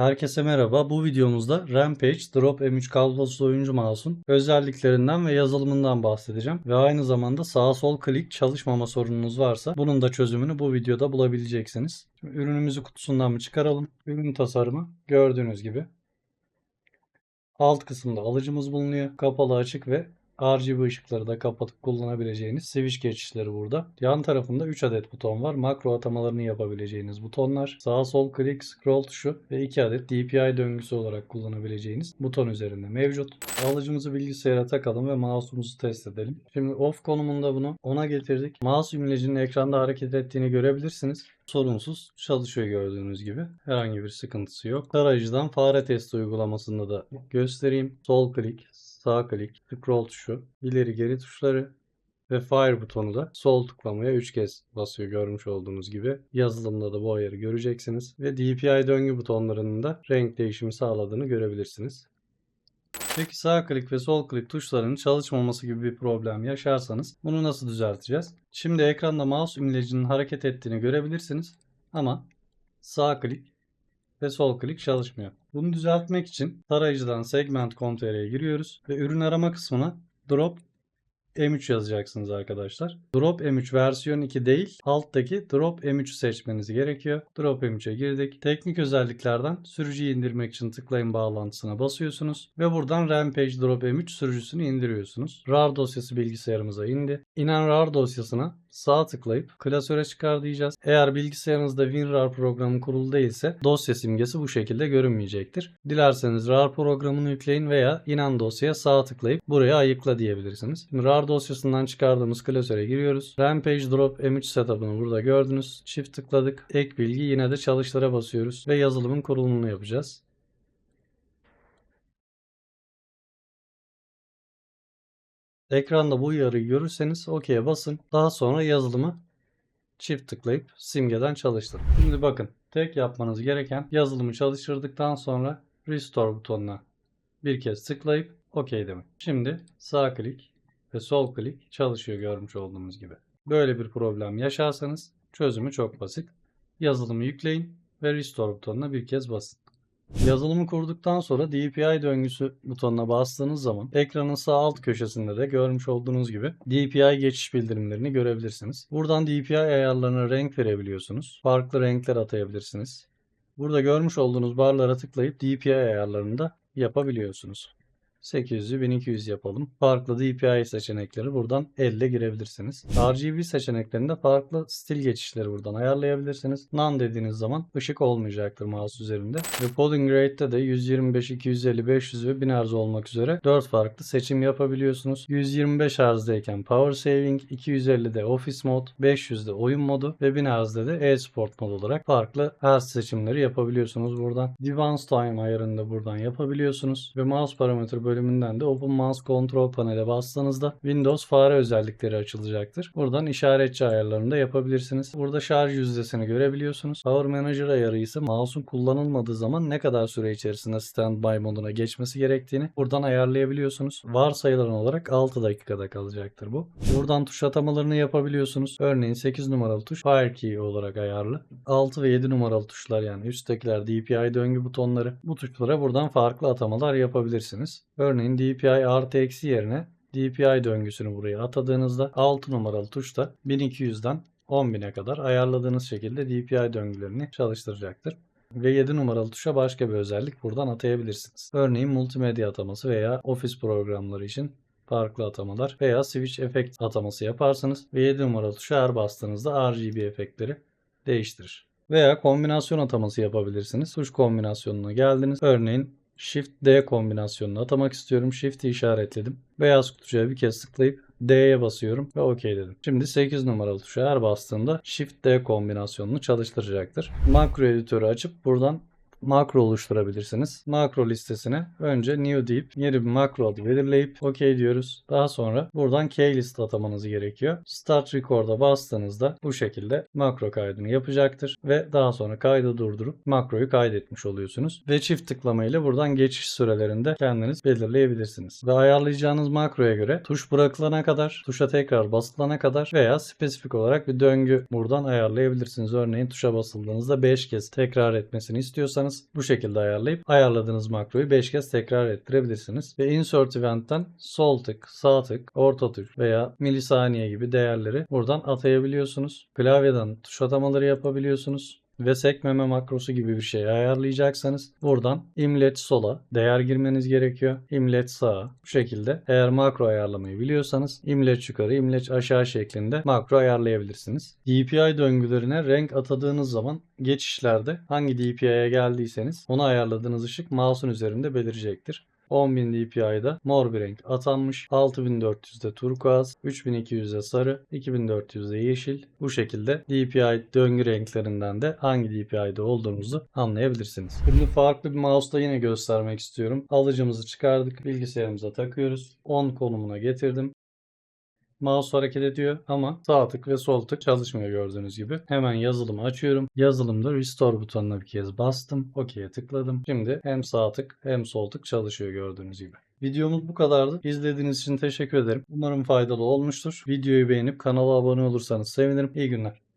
Herkese merhaba. Bu videomuzda Rampage Drop M3 kablosuz oyuncu mouse'un özelliklerinden ve yazılımından bahsedeceğim. Ve aynı zamanda sağ sol klik çalışmama sorununuz varsa bunun da çözümünü bu videoda bulabileceksiniz. Şimdi ürünümüzü kutusundan bir çıkaralım. Ürün tasarımı gördüğünüz gibi. Alt kısımda alıcımız bulunuyor. Kapalı açık ve RGB ışıkları da kapatıp kullanabileceğiniz switch geçişleri burada. Yan tarafında 3 adet buton var. Makro atamalarını yapabileceğiniz butonlar. Sağ sol klik, scroll tuşu ve 2 adet DPI döngüsü olarak kullanabileceğiniz buton üzerinde mevcut. Alıcımızı bilgisayara takalım ve mouse'umuzu test edelim. Şimdi off konumunda bunu 10'a getirdik. Mouse imlecinin ekranda hareket ettiğini görebilirsiniz. Sorunsuz çalışıyor gördüğünüz gibi. Herhangi bir sıkıntısı yok. Tarayıcıdan fare testi uygulamasında da göstereyim. Sol klik, sağ klik, scroll tuşu, ileri geri tuşları ve fire butonu da sol tıklamaya 3 kez basıyor görmüş olduğunuz gibi. Yazılımda da bu ayarı göreceksiniz. Ve DPI döngü butonlarının da renk değişimi sağladığını görebilirsiniz. Peki sağ klik ve sol klik tuşlarının çalışmaması gibi bir problem yaşarsanız bunu nasıl düzelteceğiz? Şimdi ekranda mouse imlecinin hareket ettiğini görebilirsiniz ama sağ klik ve sol klik çalışmıyor. Bunu düzeltmek için tarayıcıdan segment.com.tr'ye giriyoruz ve ürün arama kısmına drop M3 yazacaksınız arkadaşlar. Drop M3 versiyon 2 değil, alttaki Drop M3'ü seçmeniz gerekiyor. Drop M3'e girdik. Teknik özelliklerden sürücüyü indirmek için tıklayın bağlantısına basıyorsunuz ve buradan Rampage Drop M3 sürücüsünü indiriyorsunuz. RAR dosyası bilgisayarımıza indi. İnen RAR dosyasına sağ tıklayıp klasöre çıkar diyeceğiz. Eğer bilgisayarınızda WinRAR programı kurulu değilse dosya simgesi bu şekilde görünmeyecektir. Dilerseniz RAR programını yükleyin veya inen dosyaya sağ tıklayıp buraya ayıkla diyebilirsiniz. Şimdi RAR dosyasından çıkardığımız klasöre giriyoruz. Rampage Drop M3 setup'ını burada gördünüz. Çift tıkladık. Ek bilgi yine de çalıştıra basıyoruz ve yazılımın kurulumunu yapacağız. Ekranda bu uyarıyı görürseniz OK'ye basın. Daha sonra yazılımı çift tıklayıp simgeden çalıştırın. Şimdi bakın tek yapmanız gereken yazılımı çalıştırdıktan sonra Restore butonuna bir kez tıklayıp OK demek. Şimdi sağ klik ve sol klik çalışıyor görmüş olduğunuz gibi. Böyle bir problem yaşarsanız çözümü çok basit. Yazılımı yükleyin ve Restore butonuna bir kez basın. Yazılımı kurduktan sonra DPI döngüsü butonuna bastığınız zaman ekranın sağ alt köşesinde de görmüş olduğunuz gibi DPI geçiş bildirimlerini görebilirsiniz. Buradan DPI ayarlarına renk verebiliyorsunuz. Farklı renkler atayabilirsiniz. Burada görmüş olduğunuz barlara tıklayıp DPI ayarlarını da yapabiliyorsunuz. 800'ü 1200 yapalım. Farklı DPI seçenekleri buradan elle girebilirsiniz. RGB seçeneklerinde farklı stil geçişleri buradan ayarlayabilirsiniz. None dediğiniz zaman ışık olmayacaktır mouse üzerinde. Ve polling rate'de de 125, 250, 500 ve 1000 Hz olmak üzere 4 farklı seçim yapabiliyorsunuz. 125 Hz'deyken Power Saving, 250'de Office Mode, 500'de oyun modu ve 1000 Hz'de de e-sport mod olarak farklı Hz seçimleri yapabiliyorsunuz buradan. Advanced Time ayarını da buradan yapabiliyorsunuz. Ve mouse parametre bölümünden de Open Mouse Control panele bastığınızda Windows fare özellikleri açılacaktır. Buradan işaretçi ayarlarını da yapabilirsiniz. Burada şarj yüzdesini görebiliyorsunuz. Power Manager ayarı ise mouse'un kullanılmadığı zaman ne kadar süre içerisinde standby moduna geçmesi gerektiğini buradan ayarlayabiliyorsunuz. Varsayılan olarak 6 dakikada kalacaktır bu. Buradan tuş atamalarını yapabiliyorsunuz. Örneğin 8 numaralı tuş Fire Key olarak ayarlı. 6 ve 7 numaralı tuşlar yani üsttekiler DPI döngü butonları. Bu tuşlara buradan farklı atamalar yapabilirsiniz. Örneğin DPI artı eksi yerine DPI döngüsünü buraya atadığınızda 6 numaralı tuşta 1200'den 10.000'e kadar ayarladığınız şekilde DPI döngülerini çalıştıracaktır. Ve 7 numaralı tuşa başka bir özellik buradan atayabilirsiniz. Örneğin multimedya ataması veya ofis programları için farklı atamalar veya switch efekt ataması yaparsanız ve 7 numaralı tuşa her bastığınızda RGB efektleri değiştirir. Veya kombinasyon ataması yapabilirsiniz. Tuş kombinasyonuna geldiniz. Örneğin Shift D kombinasyonunu atamak istiyorum. Shift'i işaretledim. Beyaz kutucuğa bir kez tıklayıp D'ye basıyorum ve OK dedim. Şimdi 8 numaralı tuşa her bastığımda Shift D kombinasyonunu çalıştıracaktır. Makro editörü açıp buradan makro oluşturabilirsiniz. Makro listesine önce new deyip yeni bir makro adı belirleyip OK diyoruz. Daha sonra buradan keylist atamanız gerekiyor. Start record'a bastığınızda bu şekilde makro kaydını yapacaktır ve daha sonra kaydı durdurup makroyu kaydetmiş oluyorsunuz. Ve çift tıklama ile buradan geçiş sürelerinde kendiniz belirleyebilirsiniz. Ve ayarlayacağınız makroya göre tuş bırakılana kadar, tuşa tekrar basılana kadar veya spesifik olarak bir döngü buradan ayarlayabilirsiniz. Örneğin tuşa basıldığınızda 5 kez tekrar etmesini istiyorsanız istiyorsanız bu şekilde ayarlayıp ayarladığınız makroyu 5 kez tekrar ettirebilirsiniz. Ve insert event'ten sol tık, sağ tık, orta tık veya milisaniye gibi değerleri buradan atayabiliyorsunuz. Klavyeden tuş atamaları yapabiliyorsunuz ve sekmeme makrosu gibi bir şey ayarlayacaksanız buradan imlet sola değer girmeniz gerekiyor. imlet sağa bu şekilde eğer makro ayarlamayı biliyorsanız imlet yukarı imlet aşağı şeklinde makro ayarlayabilirsiniz. DPI döngülerine renk atadığınız zaman geçişlerde hangi DPI'ye geldiyseniz onu ayarladığınız ışık mouse'un üzerinde belirecektir. 10.000 DPI'da mor bir renk atanmış. 6400'de turkuaz, 3200'de sarı, 2400'de yeşil. Bu şekilde DPI döngü renklerinden de hangi DPI'de olduğunuzu anlayabilirsiniz. Şimdi farklı bir mouse'da yine göstermek istiyorum. Alıcımızı çıkardık. Bilgisayarımıza takıyoruz. 10 konumuna getirdim. Mouse hareket ediyor ama sağ tık ve sol tık çalışmıyor gördüğünüz gibi. Hemen yazılımı açıyorum. Yazılımda Restore butonuna bir kez bastım. OK'ye tıkladım. Şimdi hem sağ tık hem sol tık çalışıyor gördüğünüz gibi. Videomuz bu kadardı. İzlediğiniz için teşekkür ederim. Umarım faydalı olmuştur. Videoyu beğenip kanala abone olursanız sevinirim. İyi günler.